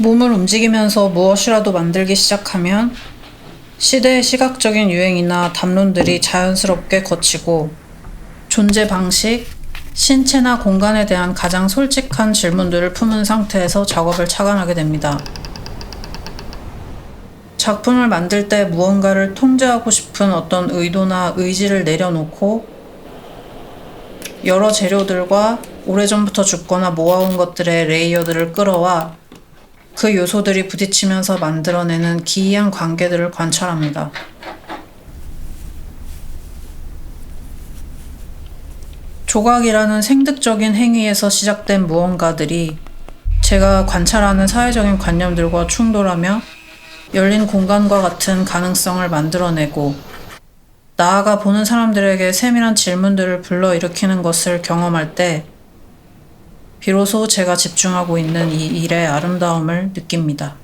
몸을 움직이면서 무엇이라도 만들기 시작하면 시대의 시각적인 유행이나 담론들이 자연스럽게 거치고 존재 방식, 신체나 공간에 대한 가장 솔직한 질문들을 품은 상태에서 작업을 착안하게 됩니다. 작품을 만들 때 무언가를 통제하고 싶은 어떤 의도나 의지를 내려놓고 여러 재료들과 오래전부터 죽거나 모아온 것들의 레이어들을 끌어와 그 요소들이 부딪히면서 만들어내는 기이한 관계들을 관찰합니다. 조각이라는 생득적인 행위에서 시작된 무언가들이 제가 관찰하는 사회적인 관념들과 충돌하며 열린 공간과 같은 가능성을 만들어내고 나아가 보는 사람들에게 세밀한 질문들을 불러일으키는 것을 경험할 때 비로소 제가 집중하고 있는 이 일의 아름다움을 느낍니다.